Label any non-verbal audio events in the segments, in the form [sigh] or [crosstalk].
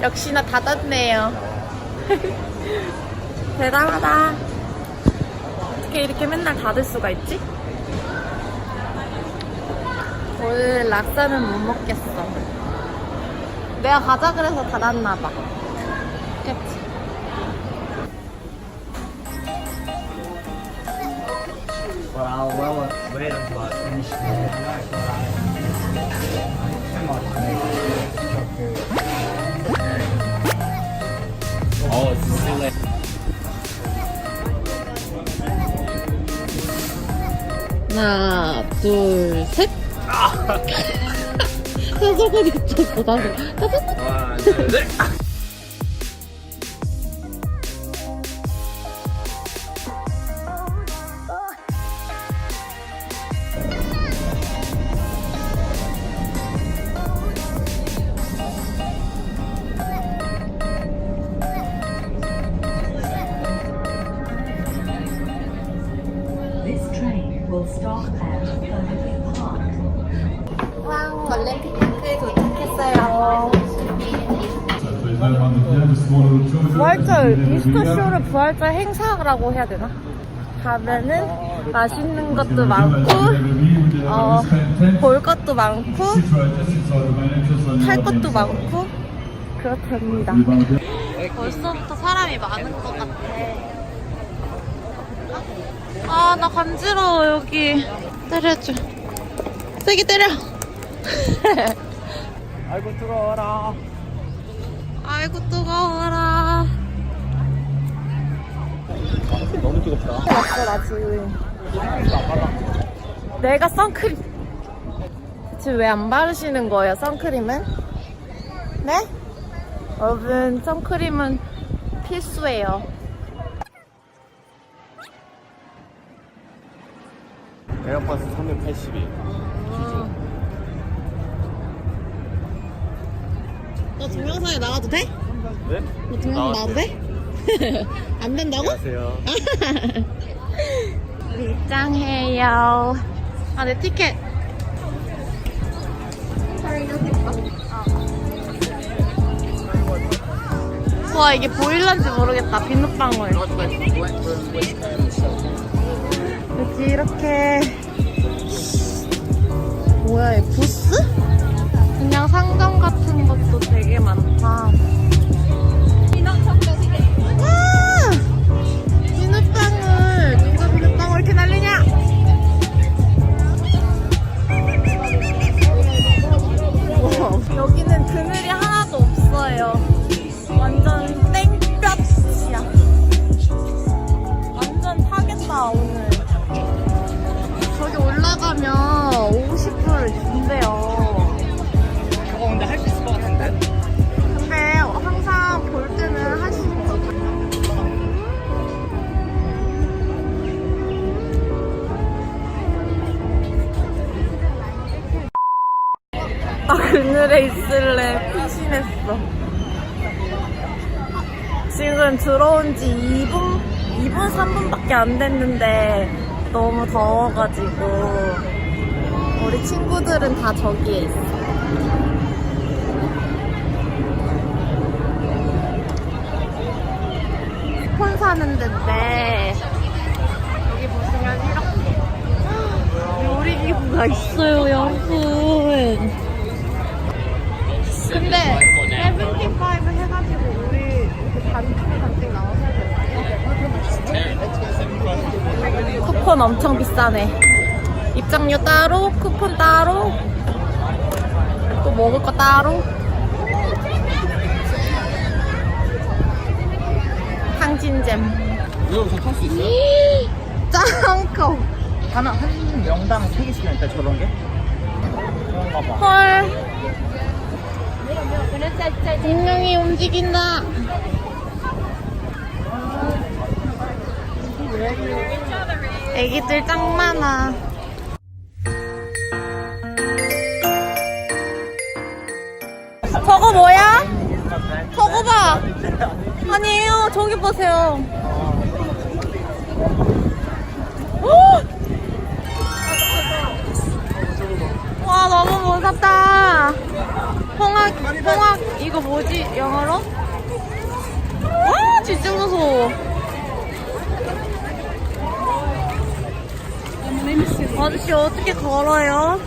역시나 닫았네요. [laughs] 대단하다. 어떻게 이렇게 맨날 닫을 수가 있지? 오늘 락사는 못 먹겠어. 내가 가자 그래서 닫았나봐. 그치? Well, well wait until I finish the Oh, too late. 하나, 둘, 셋. 나도. 다섯 One, two, three. This 부활절 이스터 쇼를 부활절 행사라고 해야 되나? 가면은 맛있는 것도 많고, 어, 볼 것도 많고, 할 것도 많고, 그렇답니다. 벌써부터 사람이 많은 것 같아. 아, 나 간지러워, 여기. 때려줘. 세게 때려. 아이고 뜨거워라. 아이고, 뜨거워라. 나 지금. 내가 선크림. 지금 왜안 바르시는 거예요, 선크림은? 네? 여러분, 선크림은 필수예요. 에어버스 380이. 너 동영상에 나가도 돼? 네? 너 동영상 나가도 돼? [laughs] 안 된다고? 안녕하세요. [laughs] 입장해요. 아, 내 티켓. 와, 이게 보일런지 모르겠다. 비눗방울. 여기 이렇게. 뭐야, 이 부스? 3분밖에 안 됐는데 너무 더워가지고 우리 친구들은 다 저기에 있어. 폰 사는 데인데 여기 보시면 이렇게 요리기구가 있어요 여러분. 근데 75 해가지고 우리 이렇게 단축 단축 나와서 쿠폰 엄청 비싸네. 입장료 따로 쿠폰 따로 또 먹을 거 따로. 탕진잼. 이거 저탈수 있어요? 짱커. 하나 한 명당 3개씩이나 있다 저런 게? 그런가 봐. 헐 분명히 움직인다 애기들 짱 많아 저거 뭐야? 저거 봐 아니에요 저기 보세요 오! 와 너무 무섭다 홍학, 홍학, 이거 뭐지? 영어로? 와, 진짜 무서워. 아저씨, 어떻게 걸어요?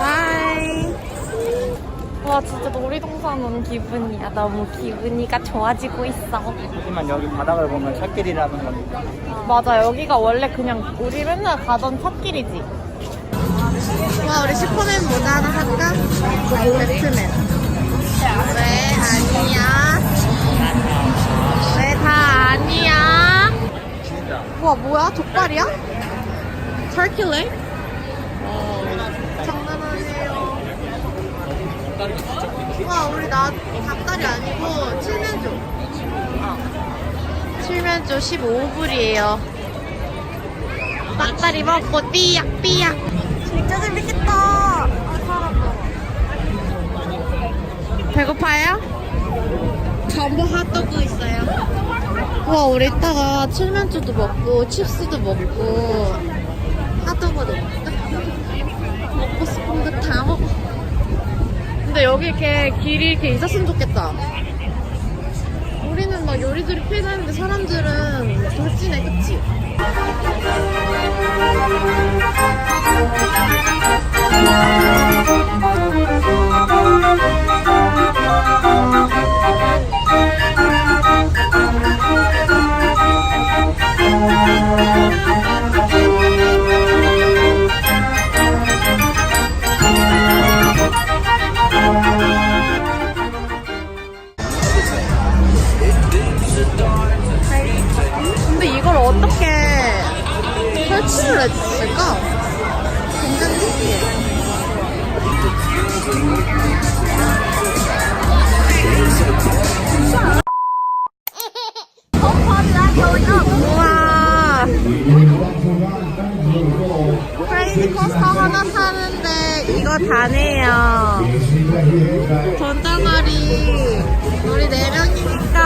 하이. 와, 진짜 놀이동산 온 기분이야. 너무 기분이가 좋아지고 있어. 하지만 여기 바닥을 보면 찻길이라는 겁니다. 맞아, 여기가 원래 그냥 우리 맨날 가던 찻길이지. 와, 우리 슈퍼맨 모자 하나 살까? 배트맨. 왜 아니야? 왜 다 아니야? 진짜. 우와, 뭐야? 족발이야? 터키레? 장난 아니에요. 와, 우리 나 닭다리 아니고 칠면조. 칠면조 15불이에요. 닭다리 먹고 삐약삐약. 진짜 재밌겠다. 아, 사람 배고파요? 전부 핫도그 있어요. 와, 우리 이따가 칠면조도 먹고, 칩스도 먹고, 먹고, 싶은 거 다 먹어. 근데 여기 이렇게 길이 이렇게 있었으면 좋겠다. 우리는 막 요리조리 피해자는데 사람들은 돌진해, 그치? 어떻게 설치를 했을까? 굉장히 신기해. 우와. 크레이지 코스터 하나 사는데 이거 다네요. 전장아리 우리 네 명이니까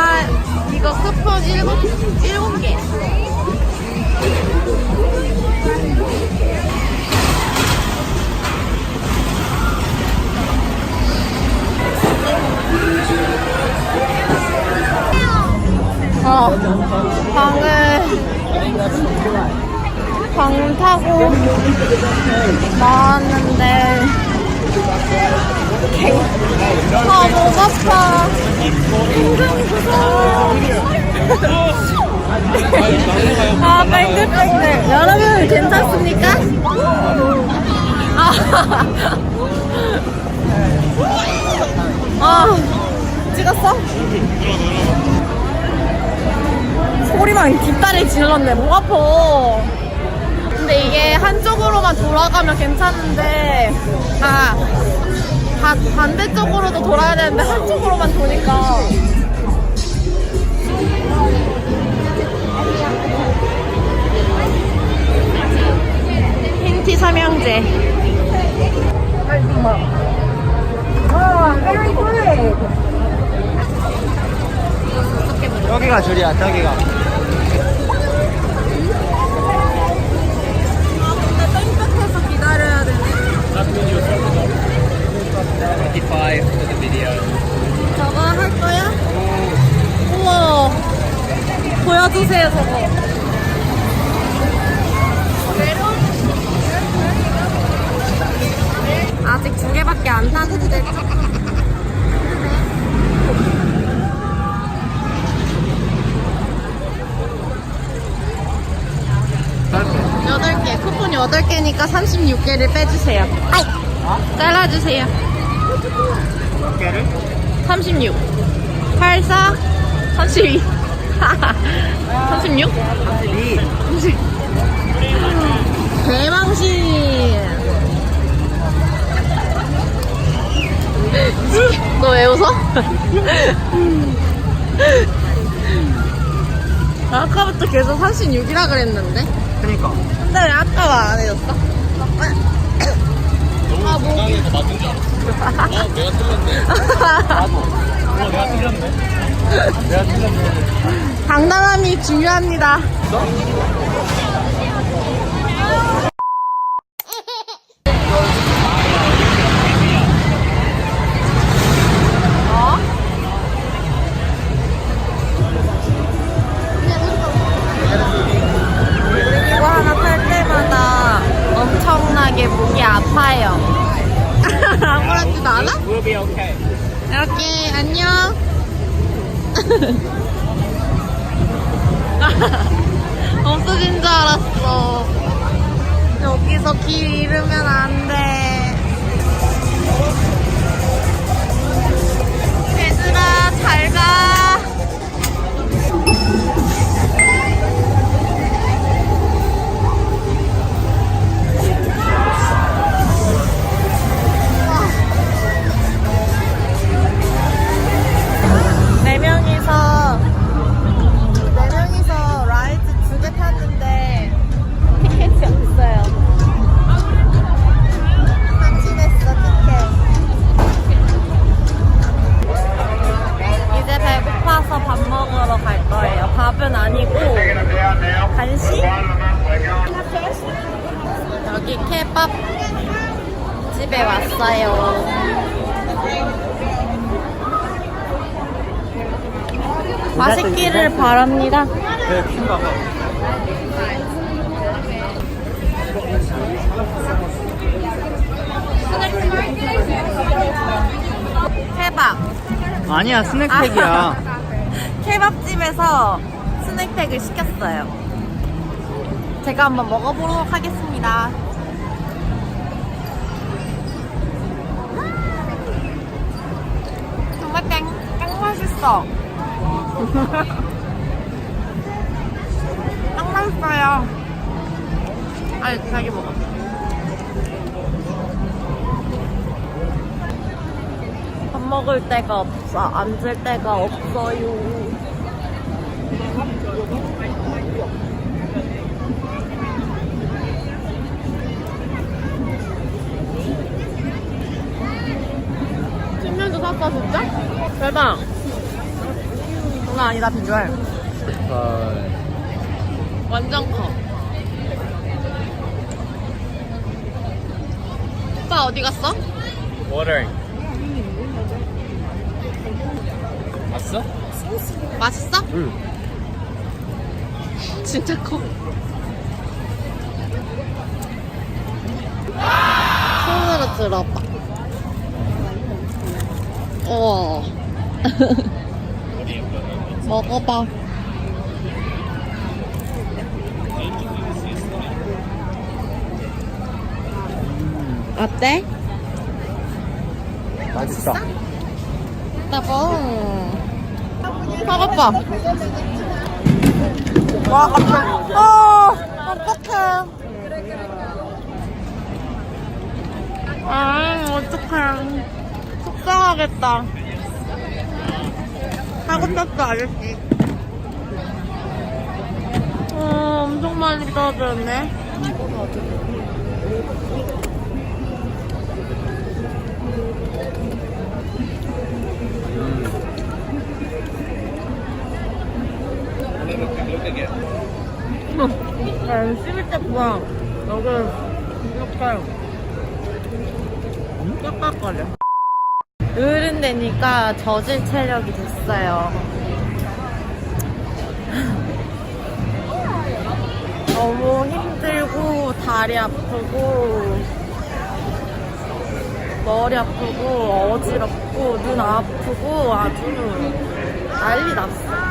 이거 쿠폰 일곱 일곱 개. 어, 방을 방 타고 나왔는데 아, 목 아파. 굉장히 무서워. 아, 뱅글뱅글. 여러분, 괜찮습니까? 아, 아 찍었어? 소리만 뒷다리 질렀네. 목 아파. 근데 이게 한쪽으로만 돌아가면 괜찮은데, 아, 바, 반대쪽으로도 돌아야 되는데 한쪽으로만 도니까 흰티 삼형제 여기가 줄이야, 저기가. 근데 땡볕에서 기다려야 되네 25 for the video. 저거 할 거야? 우와 보여주세요 저거. 아직 두 개밖에 안 탔는데. 여덟 개 쿠폰이 여덟 개니까 36개를 빼주세요. 아이 잘라주세요. 몇 개를? 36 84 32 36 32. 대망신 너 왜 웃어? 아까부터 계속 36이라 그랬는데 그니까. 근데 왜 아까 말안 해줬어? 아 목이 맞는 줄 알았어. 어, 내가 틀렸네. [laughs] 어, 강남함이 중요합니다. 아파요. [laughs] 아무렇지도 않아? We'll be okay. 게 안녕. [laughs] 없어진 줄 알았어. 여기서 길 잃으면 안 돼. 맛있기를 바랍니다. 네, 킹가 봐. 케밥. 아니야, 스낵팩이야. [laughs] 케밥집에서 스낵팩을 시켰어요. 제가 한번 먹어보도록 하겠습니다. 정말 짱, 짱 맛있어. [laughs] 짱 맛있어요. 아니, 자기 먹어. 밥 먹을 데가 없어. 앉을 데가 없어요. 찜면도 샀어, 진짜? 대박. 장난 아니다, 비주얼. 완전 커. 오빠 어디 갔어? 워터. 왔어? 맛있어? 응. [laughs] 진짜 커. 손으로 들어봐. 우와. [laughs] 먹어봐. 어때? 맛있어. 따봉. 사과봐. 와, 깜짝. 아, 어떡해. 아, 어떡해. 속상하겠다. 떴어, 아저씨. 어, 엄청 많이 떨어졌네. 야, 씹을 때 봐. 여기 이렇게 깎아거려. 어른 되니까 저질 체력이 됐어요. 너무 힘들고 다리 아프고 머리 아프고 어지럽고 눈 아프고 아주 난리 났어.